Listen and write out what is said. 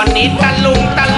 ตอนนี้ตะลุงตะ